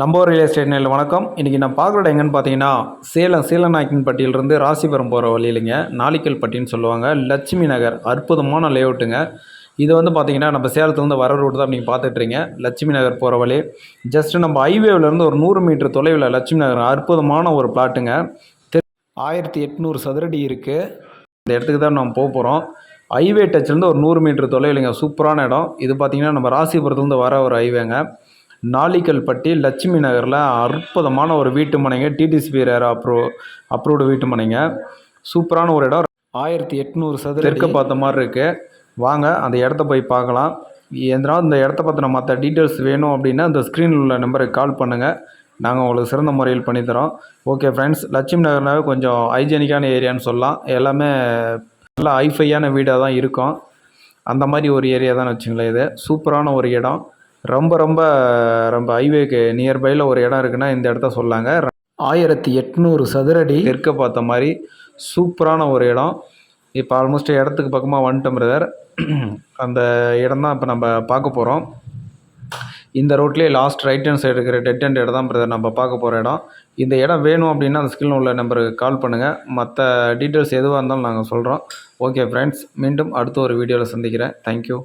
நம்ம real estate நேரில் வணக்கம். இன்றைக்கி நான் பார்க்குற இடம் எங்கன்னு பார்த்தீங்கன்னா சேலம் சீலநாயக்கன்பட்டியிலிருந்து ராசிபுரம் போகிற வழியிலுங்க. நாளிக்கல் பட்டின்னு சொல்லுவாங்க. லட்சுமி நகர் அற்புதமான லேஅவுட்டுங்க. இது வந்து பார்த்திங்கன்னா நம்ம சேலத்துலேருந்து வர ரோடு தான் நீங்கள் பார்த்துட்றீங்க லட்சுமி நகர் போகிற வழி. ஜஸ்ட் நம்ம ஹைவேவிலேருந்து ஒரு நூறு மீட்டர் தொலைவில் லட்சுமி நகர் அற்புதமான ஒரு பிளாட்டுங்க ஆயிரத்தி எட்நூறு சதுரடி இருக்குது இந்த இடத்துக்கு தான் நம்ம போக போகிறோம் ஹைவே டச்லேருந்து ஒரு நூறு மீட்டர் தொலைவில்ங்க. சூப்பரான இடம். இது பார்த்திங்கன்னா நம்ம ராசிபுரத்துலேருந்து வர ஒரு ஹைவேங்க நாளிக்கல்பட்டி லட்சுமி நகரில் அற்புதமான ஒரு வீட்டு மனைங்க டிடிசிபி ரேர் அப்ரூ அப்ரூவ்டு வீட்டு மனைங்க. சூப்பரான ஒரு இடம். ஆயிரத்தி எட்நூறு சதுர தெற்க பார்த்த மாதிரி இருக்குது வாங்க அந்த இடத்த போய் பார்க்கலாம். எதனால் இந்த இடத்த பற்றின மற்ற டீட்டெயில்ஸ் வேணும் அப்படின்னா இந்த ஸ்க்ரீனில் உள்ள நம்பருக்கு கால் பண்ணுங்கள் நாங்கள் உங்களுக்கு சிறந்த முறையில் பண்ணித்தரோம் ஓகே ஃப்ரெண்ட்ஸ் லட்சுமி நகர்னாவே கொஞ்சம் ஹைஜெனிக்கான ஏரியான்னு சொல்லலாம். எல்லாமே நல்லா ஹைஃபையான வீடாக தான் இருக்கும். அந்த மாதிரி ஒரு ஏரியா தான் வச்சுங்களேன் இது. சூப்பரான ஒரு இடம். ரொம்ப ரொம்ப ரொம்ப ஹைவேக்கு நியர்பையில் ஒரு இடம் இருக்குன்னா இந்த இடத்த சொல்லாங்க. ஆயிரத்தி எட்நூறு சதுரடி இருக்க பார்த்த மாதிரி சூப்பரான ஒரு இடம். இப்போ ஆல்மோஸ்ட் இடத்துக்கு பக்கமாக வந்துட்டோம் பிரதர் அந்த இடம் தான் இப்போ நம்ம பார்க்க போகிறோம் இந்த ரோட்லேயே லாஸ்ட் ரைட் ஹேண்ட் சைடு இருக்கிற டெட் ஹேண்ட் இடம் தான் பிரதர் நம்ம பார்க்க போகிற இடம். இந்த இடம் வேணும் அப்படின்னா அந்த ஸ்கில் உள்ள நம்பருக்கு கால் பண்ணுங்கள் மற்ற டீட்டெயில்ஸ் எதுவாக இருந்தாலும் நாங்கள் சொல்கிறோம் ஓகே ஃப்ரெண்ட்ஸ் மீண்டும் அடுத்த ஒரு வீடியோவில் சந்திக்கிறேன். தேங்க்யூ